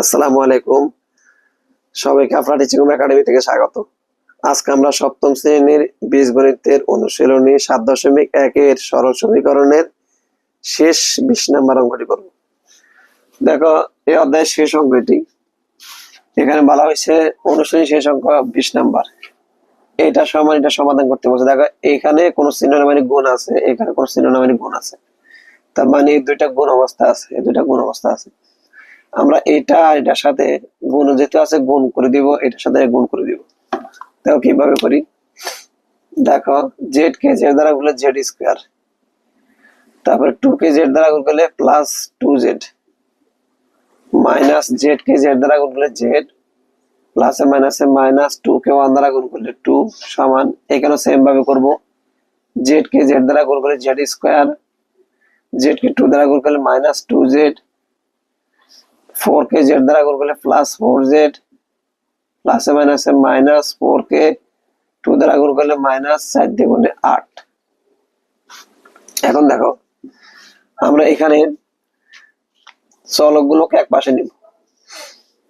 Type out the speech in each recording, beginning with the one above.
আসসালামু আলাইকুম। সবাইকে আপনার টিচিং একাডেমি থেকে স্বাগত। আজকে আমরা সপ্তম শ্রেণির বীজগণিতের অনুশীলনী সাত দশমিক একের সরল সমীকরণের শেষ বিশ নাম্বার অঙ্কটি করব। দেখো, এই শেষ অঙ্কটি, এখানে বলা হয়েছে অনুশীলনী শেষ অঙ্ক বিশ নাম্বার। এটা সমান এটা সমাধান করতে বলছে। দেখো, এখানে কোন চিহ্ন মানে গুণ আছে, এখানে কোন চিহ্ন মানে গুণ আছে। তার মানে দুইটা গুণ অবস্থা আছে দুইটা গুণ অবস্থা আছে। আমরা এটা, এটার সাথে গুণ যেহেতু আছে, গুণ করে দিব, এটার সাথে গুণ করে দিব। দেখো কীভাবে করি। দেখো জেড কে জেড দ্বারা গুলো জেড স্কোয়ার তারপরে টু কে জেড দ্বারা গুণ করলে plus two z minus z k z দ্বারা গুণ করলে z plus a minus a minus two k one দ্বারা গুণ করলে টু সমান, এখানেও সেম ভাবে করব। জেড কে জেড দ্বারা গুণ করলে z square z k two দ্বারা গুণ করলে minus two z four k z দ্বারা গুণ করলে প্লাস ফোর জেড প্লাসে মাইনাসে মাইনাস ফোর কে টু দ্বারা গুণ করলে মাইনাস চার দ্বিগুণে আট। এখন দেখো, আমরা এখানে চলক গুলোকে এক পাশে নিব।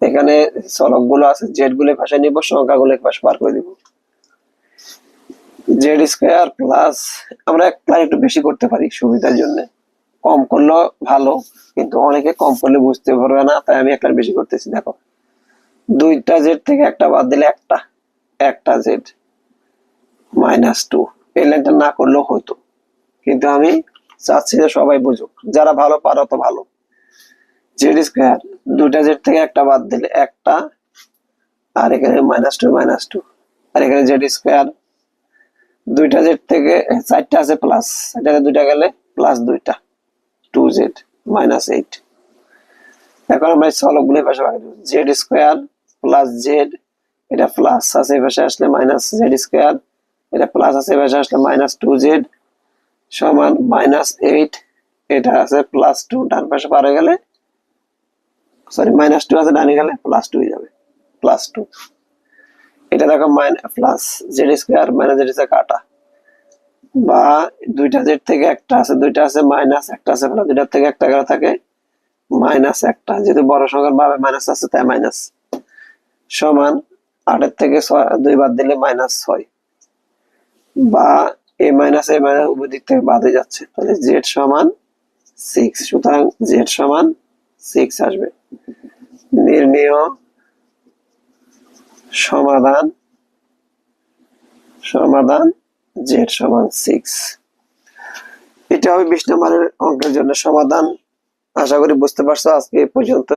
এখানে চলকগুলো আছে জেডগুলো এক পাশে নিব সংখ্যা গুলো এক পাশে পার করে দিব। জেড স্কোয়ার প্লাস আমরা লাইন একটু বেশি করতে পারি সুবিধার জন্য। কম করলেও ভালো, কিন্তু অনেকে কম করলে বুঝতে পারবে না, তাই আমি একটা বেশি করতেছি, দেখো। দুইটা জেড থেকে একটা বাদ দিলে একটা একটা জেড মাইনাস টু। এই লাইনটা না করলেও হতো কিন্তু আমি চাচ্ছি যে সবাই বুঝুক, যারা ভালো পারো তো ভালো। জেড স্কোয়ার, দুইটা জেড থেকে একটা বাদ দিলে একটা, আর এখানে মাইনাস টু মাইনাস টু। আর এখানে জেড স্কোয়ার, দুইটা জেড থেকে চারটা আছে প্লাস এটাতে দুইটা গেলে প্লাস দুইটা। টু জেড মাইনাস এইট এখন আমরা চলকগুলো পাশে ভাগ জেড স্কোয়ার প্লাস জেড এটা প্লাস আছে এই আসলে মাইনাস জেড স্কোয়ার এটা প্লাস আছে এই আসলে মাইনাস টু সমান মাইনাস এইট এটা আছে প্লাস টু ডান পাশে পারে গেলে সরি মাইনাস টু আছে, ডানে গেলে প্লাস টু যাবে প্লাস টু এটা দেখো minus plus z square minus z square কাটা। বা দুইটা জেড থেকে একটা আছে, দুইটা আছে মাইনাস, একটা আছে প্লাস দুইটার থেকে একটা করে থাকে মাইনাস একটা। যেহেতু বড় সংখ্যার ভাবে মাইনাস আছে, তাই মাইনাস। সমান আটের থেকে দুই বাদ দিলে মাইনাস ছয়। বা এ মাইনাস এ মাইনাস উভয় দিক থেকে বাদে যাচ্ছে। তাহলে জেড সমান সিক্স সুতরাং জেড সমান সিক্স আসবে। নির্ণেয় সমাধান সমাধান জেড সমান সিক্স এটা হবে বিশ নম্বরের অঙ্কের জন্য সমাধান। আশা করি বুঝতে পারছ আজকে পর্যন্ত।